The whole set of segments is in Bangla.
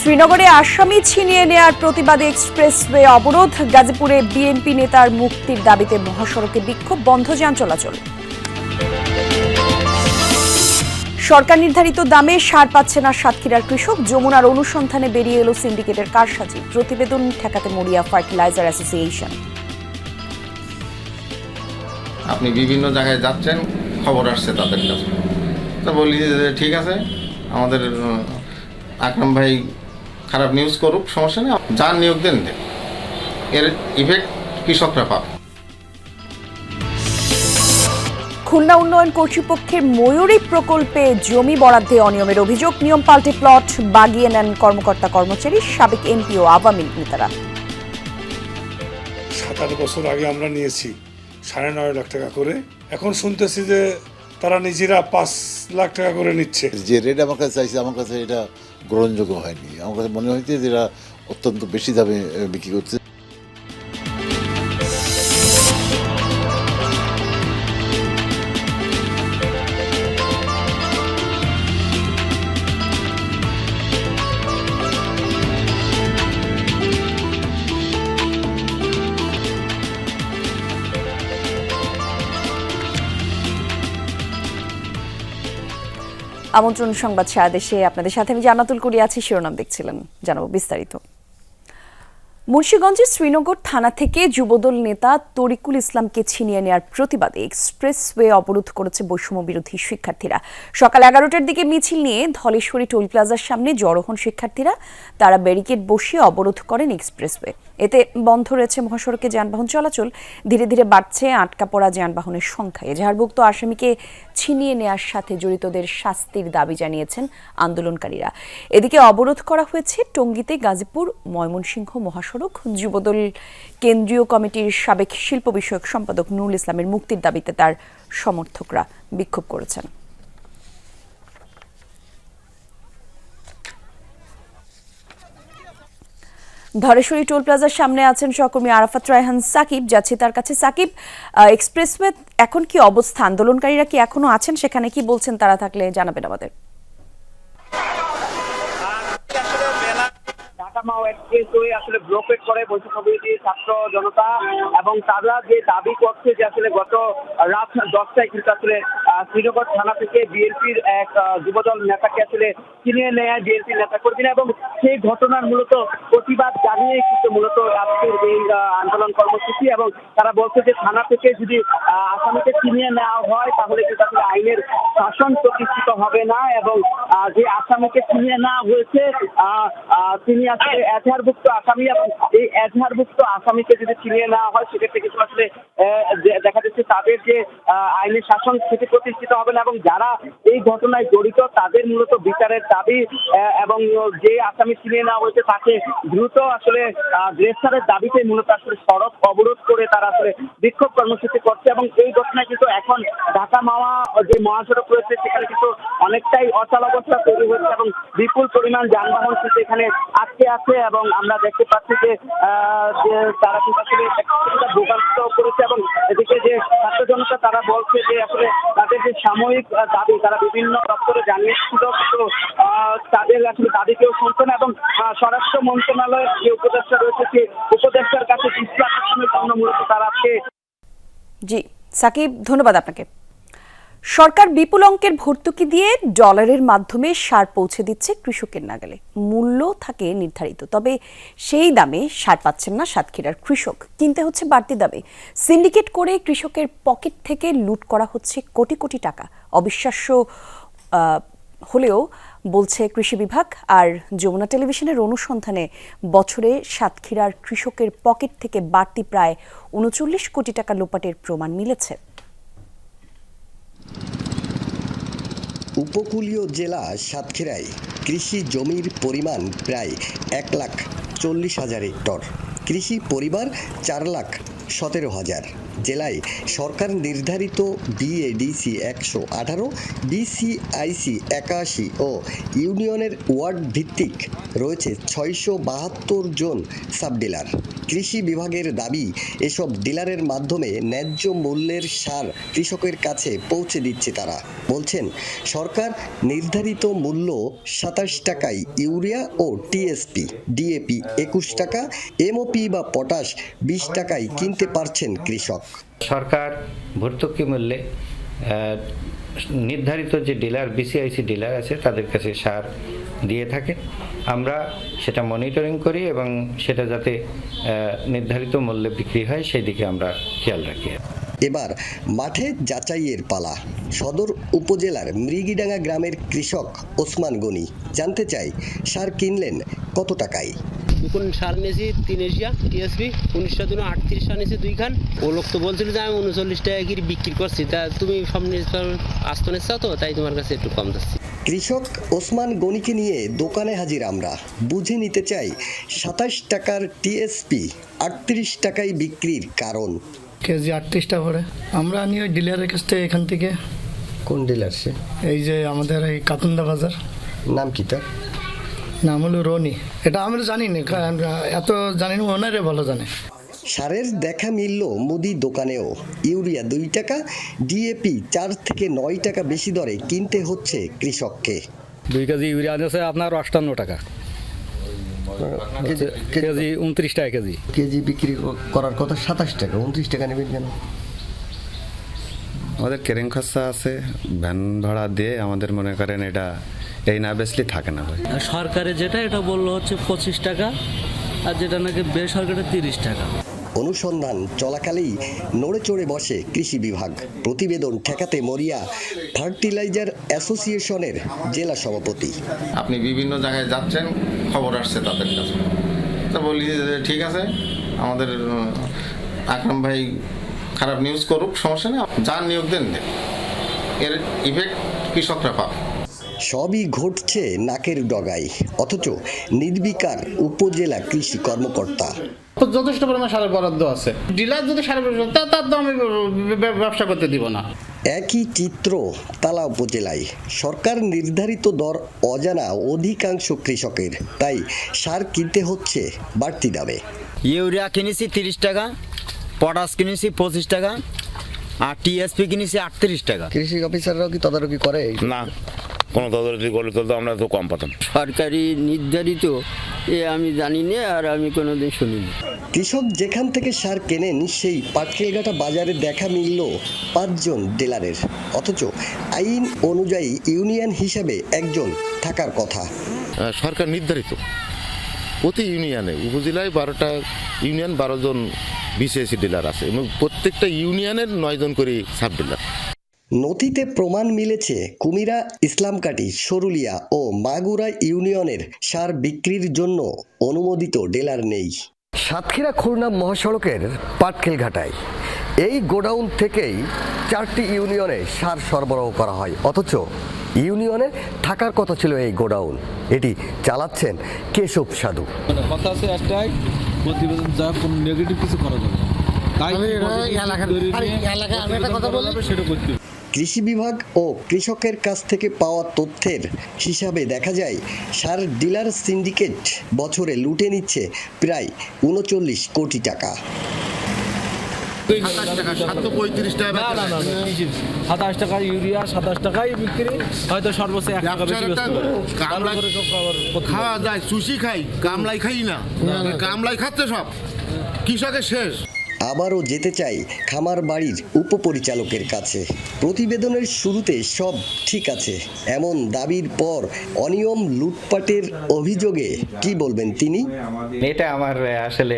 শ্রীনগরে আসামি ছিনিয়ে নেয়ার প্রতিবাদে এক্সপ্রেসওয়ে অবরোধ। গাজীপুরে বিএনপি নেতার মুক্তির দাবিতে মহাসড়কে বিক্ষোভ, বন্ধ যান চলাচল। সরকার নির্ধারিত দামে সার পাচ্ছে না সাতক্ষীরার কৃষক। যমুনার অনুসন্ধানে বেরিয়ে এলো সিন্ডিকেটের কারসাজি। প্রতিবেদন ঠেকাতে মরিয়া ফার্টিলাইজার অ্যাসোসিয়েশন। আপনি বিভিন্ন জায়গায় যাচ্ছেন, খবর আসছে তাদের কাছে। তো বলি যে, ঠিক আছে, আমাদের আকরাম ভাই খারাপ নিউজ করুক সমস্যা নেই যার নিয়োগ দেন দেন। এর ইফেক্ট কৃষকরা পাবে। খুলনা উন্নয়ন কর্তৃপক্ষের ময়ূরী প্রকল্পে জমি বরাদ্দে অনিয়মের অভিযোগ নিয়ম পাল্টে প্লট বাগিয়ে নেন কর্মকর্তা কর্মচারী সাবেক এমপি ও আওয়ামী লীগ নেতারা। সাত আট বছর আগে আমরা নিয়েছি সাড়ে নয় লাখ টাকা করে। এখন শুনতেছি যে তারা নিজেরা পাঁচ লাখ টাকা করে নিচ্ছে। যে রেট আমার কাছে চাইছে, আমার কাছে এটা গ্রহণযোগ্য হয়নি। আমার কাছে মনে হয়েছে যে এরা অত্যন্ত বেশি দামে বিক্রি করছে। আমন্ত্রণ সংবাদ সারা দেশে আপনাদের সাথে আমি জানাতুল করি আছি, শিরোনাম দেখছিলেন, জানাব বিস্তারিত। মুন্সীগঞ্জের শ্রীনগর থানা থেকে যুবদল নেতা তরিকুল ইসলামকে ছিনিয়ে নেওয়ার প্রতিবাদে এক্সপ্রেসওয়ে অবরোধ করেছে বৈষম্য বিরোধী শিক্ষার্থীরা। সকাল এগারোটার দিকে মিছিল নিয়ে ধলেশ্বরী টোল প্লাজার সামনে জড়ো হন শিক্ষার্থীরা। তারা ব্যারিকেড বসিয়ে অবরোধ করেন এক্সপ্রেসওয়ে। এতে বন্ধ রয়েছে মহাসড়কে যানবাহন চলাচল। ধীরে ধীরে বাড়ছে আটকা পড়া যানবাহনের সংখ্যা। এজাহারভুক্ত আসামিকে ছিনিয়ে নেওয়ার সাথে জড়িতদের শাস্তির দাবি জানিয়েছেন আন্দোলনকারীরা। এদিকে অবরোধ করা হয়েছে টঙ্গীতে গাজীপুর, ময়মনসিংহ মহাসড়ক। যুবদল কেন্দ্রীয় কমিটির সাবেক শিল্প বিষয়ক সম্পাদক নুরুল ইসলামের মুক্তির দাবিতে তার সমর্থকরা বিক্ষোভ করেছেন। ধরেশ্বরী টোল প্লাজার সামনে আছেন সহকর্মী আরাফাত রায়হান সাকিব যাচ্ছি তার কাছে সাকিব। এক্সপ্রেসওয়ে এখন কি অবস্থা? আন্দোলনকারীরা কি এখনও আছেন? সেখানে কি বলছেন? তারা থাকলে জানাবেন আমাদের। মাও এক্সপ্রেসওয়ে আসলে ব্লকেট করে বৈষম্যবিরোধী ছাত্র জনতা এবং তারা যে দাবি করছে যে আসলে গত রাত দশটায় কিন্তু আসলে শ্রীনগর থানা থেকে বিএনপির এক যুবদল নেতাকে আসলে চিনিয়ে নেয় বিএনপি নেতা কর্মীরা এবং সেই ঘটনার মূলত প্রতিবাদ জানিয়ে কিন্তু মূলত আজকের এই আন্দোলন কর্মসূচি এবং তারা বলছে যে থানা থেকে যদি আসামিকে চিনিয়ে নেওয়া হয় তাহলে কিন্তু আসলে আইনের শাসন প্রতিষ্ঠিত হবে না এবং যে আসামিকে চিনিয়ে নেওয়া হয়েছে তিনি আসলে এজাহারভুক্ত আসামি এবং এই এজাহারভুক্ত আসামিকে যদি চিনিয়ে নেওয়া হয় সেক্ষেত্রে কিন্তু আসলে দেখা যাচ্ছে তাদের যে আইনের শাসন সেটি প্রতিষ্ঠিত হবে না এবং যারা এই ঘটনায় জড়িত তাদের মূলত বিচারের দাবি এবং যে আসামি চিনিয়ে নেওয়া হয়েছে তাকে দ্রুত আসলে গ্রেফতারের দাবিতে মূলত আসলে সড়ক অবরোধ করে তারা আসলে বিক্ষোভ কর্মসূচি করছে এবং এই ঘটনায় কিন্তু এখন ঢাকা মাওয়া যে মহাসড়ক রয়েছে, সেখানে কিন্তু অনেকটাই অচলাবস্থা তৈরি হয়েছে এবং বিপুল পরিমাণ যানবাহন কিন্তু এখানে আটকে আছে এবং আমরা দেখতে পাচ্ছি যে তারা কিন্তু আসলে ভোগান্ত করেছে এবং এদিকে যে ছাত্র জনতা, তারা বলছে যে আসলে তাদের যে সাময়িক দাবি, তারা বিভিন্ন দপ্তরে জানিয়েছিল, কিন্তু তাদের আসলে দাবি কেউ শুনছে না এবং স্বরাষ্ট্র মন্ত্রণালয়ের যে উপদেষ্টা রয়েছে, সেই উপদেষ্টার কাছে জন্য মূলত তারা আজকে জি, সাকিব, ধন্যবাদ আপনাকে। সরকার বিপুল অঙ্কের ভর্তুকি দিয়ে ডলারের মাধ্যমে সার পৌঁছে দিচ্ছে কৃষকের নাগালে। মূল্য থাকে নির্ধারিত, তবে সেই দামে সার পাচ্ছেন না সাতক্ষীরার কৃষক। কিনতে হচ্ছে বাড়তি দামে। সিন্ডিকেট করে কৃষকের পকেট থেকে লুট করা হচ্ছে কোটি কোটি টাকা। অবিশ্বাস্য হলেও বলছে কৃষি বিভাগ, আর যমুনা টেলিভিশনের অনুসন্ধানে বছরে সাতক্ষীরার কৃষকের পকেট থেকে বাড়তি প্রায় উনচল্লিশ কোটি টাকা লোপাটের প্রমাণ মিলেছে। উপকূলীয় জেলা সাতক্ষীরায় কৃষি জমির পরিমাণ প্রায় এক লাখ চল্লিশ হাজার হেক্টর। কৃষি পরিবার চার লাখ সতেরো হাজার। জেলায় সরকার নির্ধারিত বিএডিসি একশো আঠারো বিসিআইসি একাশি ও ইউনিয়নের ওয়ার্ড ভিত্তিক রয়েছে ছয়শো বাহাত্তর জন সাব ডিলার কৃষি বিভাগের দাবি, এসব ডিলারের মাধ্যমে ন্যায্য মূল্যের সার কৃষকের কাছে পৌঁছে দিচ্ছে তারা। বলছেন, সরকার নির্ধারিত মূল্য সাতাশ টাকায় ইউরিয়া ও টিএসপি ডিএপি একুশ টাকা এমওপি বা পটাশ বিশ টাকায় কিনতে পারছেন কৃষক। সরকার ভর্তুকি মূল্যে নির্ধারিত যে ডিলার বিসিআইসি ডিলার আছে, তাদের কাছে সার দিয়ে থাকে। আমরা সেটা মনিটরিং করি এবং সেটা যাতে নির্ধারিত মূল্যে বিক্রি হয়, সেই দিকে আমরা খেয়াল রাখি। এবার মাঠে যাচাইয়ের পালা। সদর উপজেলার মৃগিডাঙ্গা গ্রামের কৃষক ওসমান গনি জানতে চাই, সার কিনলেন কত টাকায়? দুখন সার নিয়েছি তিন এশিয়া টিএসপি উনিশশো দিন আটত্রিশ সার নিয়েছি দুইখান। ও লোক তো বলছিল যে আমি উনচল্লিশ টাকা কি বিক্রি করছি। তা তুমি সব আসতে নিচ্ছ তো তাই তোমার কাছে একটু কম যাচ্ছে কৃষক ওসমান গনিকে নিয়ে দোকানে হাজির আমরা। বুঝে নিতে চাই সাতাশ টাকার টিএসপি আটত্রিশ টাকায় বিক্রির কারণ। কেজি আটত্রিশটা করে আমরা নিয়ে ওই ডিলারের কাছ থেকে এখান থেকে কোন ডিলার সে? এই যে আমাদের এই কাতুন্দা বাজার। নাম কি তার? নাম হলো রনি। এটা আমরা জানি না এত জানি না ওনারে ভালো জানে। সারের দেখা মিলল মুদি দোকানেও। ইউরিয়া দুই টাকা ডিএপি চার থেকে নয় টাকা বেশি দরে কিনতে হচ্ছে কৃষককে। দুই কেজি ইউরিয়া আছে আপনার অষ্টান্ন টাকা। কেজি উনত্রিশ টাকা কেজি। কেজি বিক্রি করার কথা সাতাশ টাকা উনত্রিশ টাকা নেবেন কেন? আমাদের কেরেং খরচা আছে ভ্যান ভাড়া দিয়ে আমাদের মনে করেন এটা এই না বেচলে থাকে না ভাই। সরকারে যেটা এটা বলল হচ্ছে পঁচিশ টাকা আর যেটা নাকি বেসরকারি তিরিশ টাকা। অনুসন্ধান চলাকালেই নড়ে চড়ে বসে কৃষি বিভাগ। প্রতিবেদন ঠেকাতে মরিয়া ফার্টিলাইজার অ্যাসোসিয়েশনের জেলা সভাপতি। আপনি বিভিন্ন জায়গায় যাচ্ছেন খবর আসছে তাদের কাছে। তা বলি যে ঠিক আছে আমাদের আকরাম ভাই খারাপ নিউজ করুক সমস্যা নেই। যার নিয়োগ দেন দেন। এর ইফেক্ট কৃষকরা পাবে। সবই ঘটছে নাকের ডগায়। অথচ নির্বিকার উপজেলা কৃষি কর্মকর্তা। তো যথেষ্ট পরিমাণ সারের বরাদ্দ আছে। ডিলার যদি সারের বরাদ্দ তার তো আমি ব্যবসা করতে দিব না। একই চিত্র তালা উপজেলায়। সরকার নির্ধারিত দর অজানা অধিকাংশ কৃষকের। তাই সার কিনতে হচ্ছে বাড়তি দামে। ইউরিয়া কিনেছি তিরিশ টাকা পটাশ কিনেছি পঁচিশ টাকা আর টিএসপি কিনেছি আটত্রিশ টাকা। কৃষি অফিসাররাও কি তদারকি করে? না। কোনো তদারকি করলে তো আমরা তো কম পাতাম। সরকারি নির্ধারিত এ আমি জানি না আর আমি কোনো কোনোদিন শুনিনি। কৃষক যেখান থেকে সার কেনেন সেই পাটকেলঘাটা বাজারে দেখা মিলল পাঁচজন ডিলারের। অথচ আইন অনুযায়ী ইউনিয়ন হিসাবে একজন থাকার কথা। সরকার নির্ধারিত। প্রতি ইউনিয়নে উপজেলায় বারোটা ইউনিয়ন বারো জন বিসিএসি ডিলার আছে এবং প্রত্যেকটা ইউনিয়নের নয়জন করে সাব ডিলার। নথিতে প্রমাণ মিলেছে কুমিরা ইসলামকাটি সরুলিয়া ও মাগুরা ইউনিয়নের সার বিক্রির জন্য অনুমোদিত ডেলার নেই। সাতক্ষীরা খুলনা মহাসড়কের পাটকেল ঘাটায় এই গোডাউন থেকেই চারটি ইউনিয়নে সার সরবরাহ করা হয়। অথচ ইউনিয়নে থাকার কথা ছিল এই গোডাউন। এটি চালাচ্ছেন কেশব সাধু। কথা আছে একটাই প্রতিবেদন যা কোনো নেগেটিভ কিছু করা যাবে না। তাই সেটা করতে হবে। কৃষি বিভাগ ও কৃষকের কাছ থেকে পাওয়া তথ্যের হিসাবে দেখা যায় সার ডিলার সিন্ডিকেট বছরে লুটে নিচ্ছে প্রায় উনচল্লিশ কোটি টাকা। সাতাশ টাকা ইউরিয়া সাতাশ টাকাই বিক্রি হয়তো সর্বোচ্চ এক টাকা বেশি খাওয়া যায় সুশি খাই কামলাই খাই না। কামলাই খাচ্ছে সব। কৃষকের শেষ। আবারও যেতে চাই খামার বাড়ির উপপরিচালকের কাছে। প্রতিবেদনের শুরুতে সব ঠিক আছে। এমন দাবির পর অনিয়ম লুটপাটের অভিযোগে কি বলবেন তিনি? এটা আমার আসলে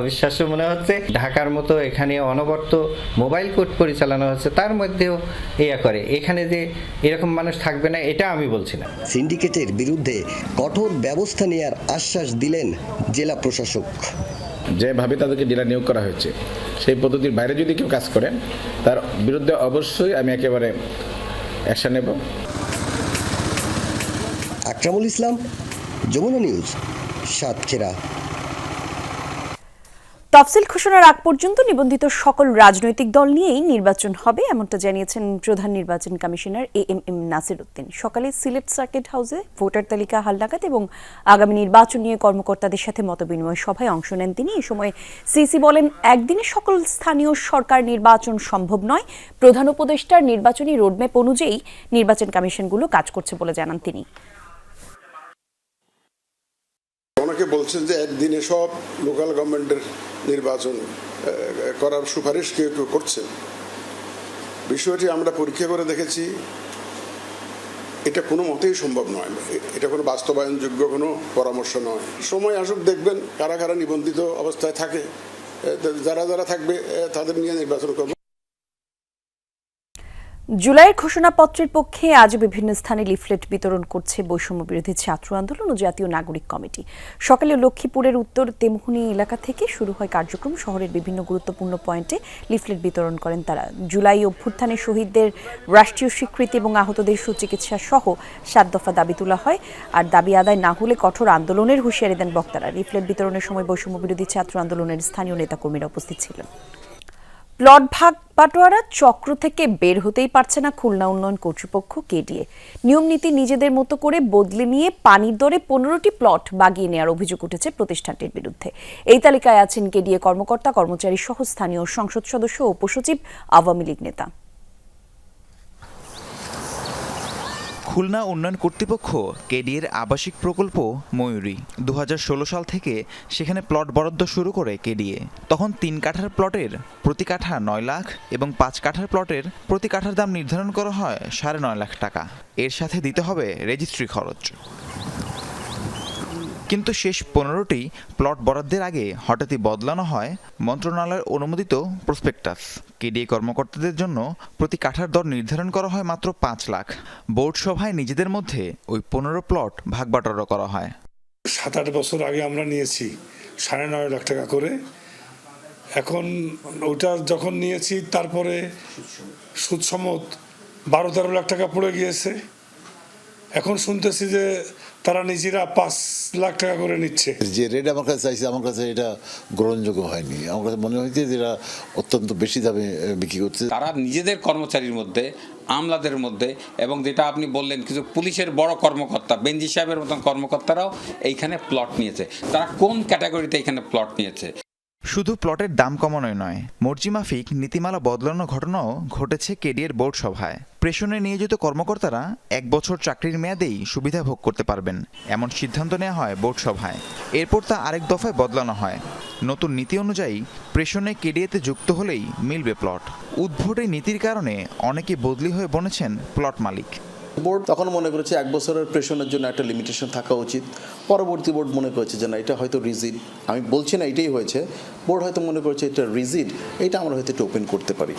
অবিশ্বাস্য মনে হচ্ছে। ঢাকার মতো এখানে অনবর্ত মোবাইল কোর্ট পরিচালনা হচ্ছে তার মধ্যেও ইয়া করে। এখানে যে এরকম মানুষ থাকবে না এটা আমি বলছি না। সিন্ডিকেটের বিরুদ্ধে কঠোর ব্যবস্থা নেয়ার আশ্বাস দিলেন জেলা প্রশাসক। যেভাবে তাদেরকে ডিলার নিয়োগ করা হয়েছে, সেই পদ্ধতির বাইরে যদি কেউ কাজ করেন তার বিরুদ্ধে অবশ্যই আমি একেবারে অ্যাকশন নেব। আকরামুল ইসলাম, যমুনা নিউজ, সাতক্ষীরা। তফসিল ঘোষণার আগ পর্যন্ত নিবন্ধিত সকল রাজনৈতিক দল নিয়েই নির্বাচন হবে, এমনটা জানিয়েছেন প্রধান নির্বাচন commissioner A M M Nasir Uddin সকালে সিলেট সার্কিট হাউসে ভোটার তালিকা হালনাগাদ এবং আগামী নির্বাচন নিয়ে কর্মকর্তাদের সাথে মতবিনিময় সভায় অংশ নেন তিনি। এ সময় সিসি বলেন, একদিনে সকল স্থানীয় সরকার নির্বাচন সম্ভব নয়। প্রধান উপদেষ্টার নির্বাচনী রোডম্যাপ অনুযায়ী নির্বাচন কমিশনগুলো কাজ করছে বলে জানান তিনি। অনেকে বলছেন যে একদিনে সব লোকাল গভর্নমেন্টের নির্বাচন করার সুপারিশ কেউ কেউ করছেন। বিষয়টি আমরা পরীক্ষা করে দেখেছি, এটা কোনো মতেই সম্ভব নয়। এটা কোনো বাস্তবায়নযোগ্য কোনো পরামর্শ নয়। সময় আসুক, দেখবেন কারা কারা নিবন্ধিত অবস্থায় থাকে। যারা যারা থাকবে তাদের নিয়ে নির্বাচন করবে। জুলাইয়ের ঘোষণাপত্রের পক্ষে আজ বিভিন্ন স্থানে লিফলেট বিতরণ করছে বৈষম্য বিরোধী ছাত্র আন্দোলন ও জাতীয় নাগরিক কমিটি। সকালে লক্ষ্মীপুরের উত্তর তেমহুনি এলাকা থেকে শুরু হয় কার্যক্রম। শহরের বিভিন্ন গুরুত্বপূর্ণ পয়েন্টে লিফলেট বিতরণ করেন তারা। জুলাই অভ্যুত্থানে শহীদদের রাষ্ট্রীয় স্বীকৃতি এবং আহতদের সুচিকিৎসা সহ সাত দফা দাবি তোলা হয়। আর দাবি আদায় না হলে কঠোর আন্দোলনের হুঁশিয়ারি দেন বক্তারা। লিফলেট বিতরণের সময় বৈষম্য বিরোধী ছাত্র আন্দোলনের স্থানীয় নেতাকর্মীরা উপস্থিত ছিলেন। প্লট ভাগ বাটোয়ারা চক্র থেকে বের হতেই পারছে না খুলনা উন্নয়ন কর্তৃপক্ষ, কেডিএ। নিয়ম নীতি নিজেদের মতো করে বদলে নিয়ে পানির দরে পনেরোটি প্লট বাগিয়ে নেওয়ার অভিযোগ উঠেছে প্রতিষ্ঠানটির বিরুদ্ধে। এই তালিকায় আছেন কেডিএ কর্মকর্তা, কর্মচারী সহ স্থানীয় সংসদ সদস্য ও উপসচিব আওয়ামী লীগ নেতা। খুলনা উন্নয়ন কর্তৃপক্ষ কেডিএর আবাসিক প্রকল্প ময়ূরী দু হাজার ষোলো সাল থেকে সেখানে প্লট বরাদ্দ শুরু করে কেডিএ। তখন তিন কাঠার প্লটের প্রতি কাঠা নয় লাখ এবং পাঁচ কাঠার প্লটের প্রতি কাঠার দাম নির্ধারণ করা হয় সাড়ে নয় লাখ টাকা। এর সাথে দিতে হবে রেজিস্ট্রি খরচ। কিন্তু শেষ পনেরোটি প্লট বরাদ্দের আগে হঠাৎই বদলানো হয় মন্ত্রণালয়ের অনুমোদিত প্রসপেক্টাস। কেডিএ কর্মকর্তাদের জন্য প্রতি কাঠার দর নির্ধারণ করা হয় মাত্র পাঁচ লাখ। বোর্ড সভায় নিজেদের মধ্যে ওই পনেরো প্লট ভাগবাটোয়ারা করা হয়। সাত আট বছর আগে আমরা নিয়েছি, সাড়ে নয় লাখ টাকা করে। এখন ওটা যখন নিয়েছি, তারপরে সুদ সমত বারো তেরো লাখ টাকা পড়ে গিয়েছে। এখন শুনতেছি যে তারা নিজেরা পাঁচ লাখ টাকা করে নিচ্ছে। যে রেট আমার কাছে চাইছে আমার কাছে এটা গ্রহণযোগ্য হয়নি। আমার কাছে মনে হয়েছে যে এরা অত্যন্ত বেশি দামে বিক্রি করছে। তারা নিজেদের কর্মচারীর মধ্যে আমলাদের মধ্যে এবং যেটা আপনি বললেন কিছু পুলিশের বড় কর্মকর্তা বেঞ্জি সাহেবের মতন কর্মকর্তারাও এইখানে প্লট নিয়েছে। তারা কোন ক্যাটাগরিতে এখানে প্লট নিয়েছে? শুধু প্লটের দাম কমানোই নয় মর্জিমাফিক নীতিমালা বদলানোর ঘটনাও ঘটেছে কেডিএর বোর্ড সভায়। প্রেষণে নিয়োজিত কর্মকর্তারা এক বছর চাকরির মেয়াদেই সুবিধা ভোগ করতে পারবেন, এমন সিদ্ধান্ত নেওয়া হয় বোর্ড সভায়। এরপর তা আরেক দফায় বদলানো হয়। নতুন নীতি অনুযায়ী, প্রেষণে কেডিএতে যুক্ত হলেই মিলবে প্লট। উদ্ভট নীতির কারণে অনেকে বদলি হয়ে বনেছেন প্লট মালিক। বোর্ড তখন মনে করেছে এক বছরের প্রেশনের জন্য একটা লিমিটেশন থাকা উচিত। পরবর্তী বোর্ড মনে করেছে যে না এটা হয়তো রিজিড আমি বলছি না এটাই হয়েছে। বোর্ড হয়তো মনে করেছে এটা রিজিড এটা আমরা হয়তো একটু ওপেন করতে পারি।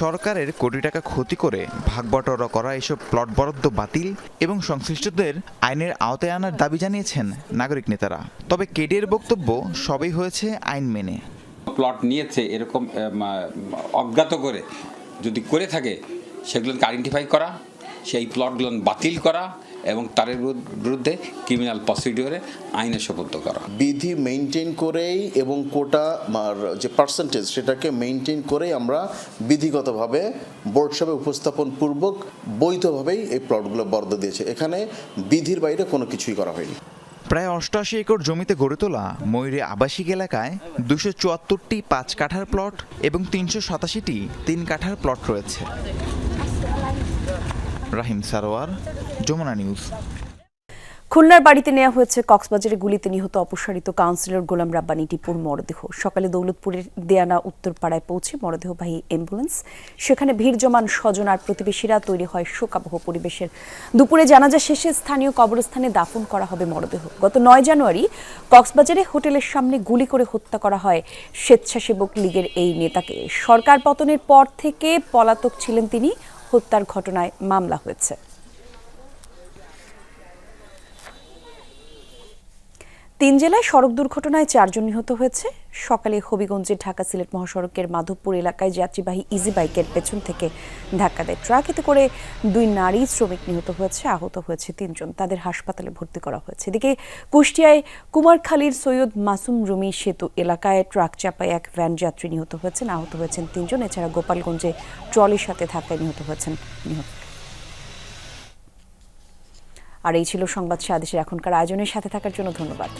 সরকারের কোটি টাকা ক্ষতি করে ভাগবটরা করা এসব প্লট বরাদ্দ বাতিল এবং সংশ্লিষ্টদের আইনের আওতায় আনার দাবি জানিয়েছেন নাগরিক নেতারা। তবে কেডিএর বক্তব্য সবই হয়েছে আইন মেনে। প্লট নিয়েছে এরকম অজ্ঞাত করে যদি করে থাকে সেগুলোকে আইডেন্টিফাই করা সেই প্লটগুলো বাতিল করা এবং তার বিরুদ্ধে ক্রিমিনাল প্রসিডিওরে আইনে সুবদ্ধ করা। বিধি মেনটেন করেই এবং কোটা যে পার্সেন্টেজ সেটাকে মেনটেন করেই আমরা বিধিগতভাবে বোর্ড উপস্থাপন পূর্বক বৈধভাবেই এই প্লটগুলো বরাদ্দ দিয়েছে। এখানে বিধির বাইরে কোনো কিছুই করা হয়নি। প্রায় অষ্টআশি একর জমিতে গড়ে তোলা ময়ূরে আবাসিক এলাকায় দুশো চুয়াত্তরটি পাঁচ কাঠার প্লট এবং তিনশো সাতাশিটি তিন কাঠার প্লট রয়েছে। রাহিম সারোয়ার, যমুনা নিউজ। খুলনার বাড়িতে নেওয়া হয়েছে কক্সবাজারে গুলিতে নিহত অপসারিত কাউন্সিলর গোলাম রাব্বানি টিপুর মরদেহ। সকালে দৌলতপুরের দেয়ানা উত্তরপাড়ায় পৌঁছে মরদেহবাহী অ্যাম্বুলেন্স, সেখানে ভিড় জমান স্বজন আর প্রতিবেশীরা তৈরি হয় শোকাবহ পরিবেশের। দুপুরে জানাজা শেষে স্থানীয় কবরস্থানে দাফন করা হবে মরদেহ। গত নয় জানুয়ারি কক্সবাজারে হোটেলের সামনে গুলি করে হত্যা করা হয় স্বেচ্ছাসেবক লীগের এই নেতাকে। সরকার পতনের পর থেকে পলাতক ছিলেন তিনি হত্যার ঘটনায় মামলা হয়েছে। তিন জেলায় সড়ক দুর্ঘটনায় চারজন নিহত হয়েছে। সকালে হবিগঞ্জের ঢাকা সিলেট মহাসড়কের মাধবপুর এলাকায় যাত্রীবাহী ইজি বাইকের পেছন থেকে ধাক্কা দেয় ট্রাক। এতে করে দুই নারী শ্রমিক নিহত হয়েছে, আহত হয়েছে তিনজন। তাদের হাসপাতালে ভর্তি করা হয়েছে। এদিকে কুষ্টিয়ায় কুমারখালীর সৈয়দ মাসুম রুমি সেতু এলাকায় ট্রাক চাপায় এক ভ্যান যাত্রী নিহত হয়েছেন, আহত হয়েছেন তিনজন। এছাড়া গোপালগঞ্জে ট্রলির সাথে ধাক্কায় নিহত হয়েছেন নিহত। আর এই ছিল সংবাদ সাদেশের এখনকার আয়োজনের সাথে থাকার জন্য ধন্যবাদ।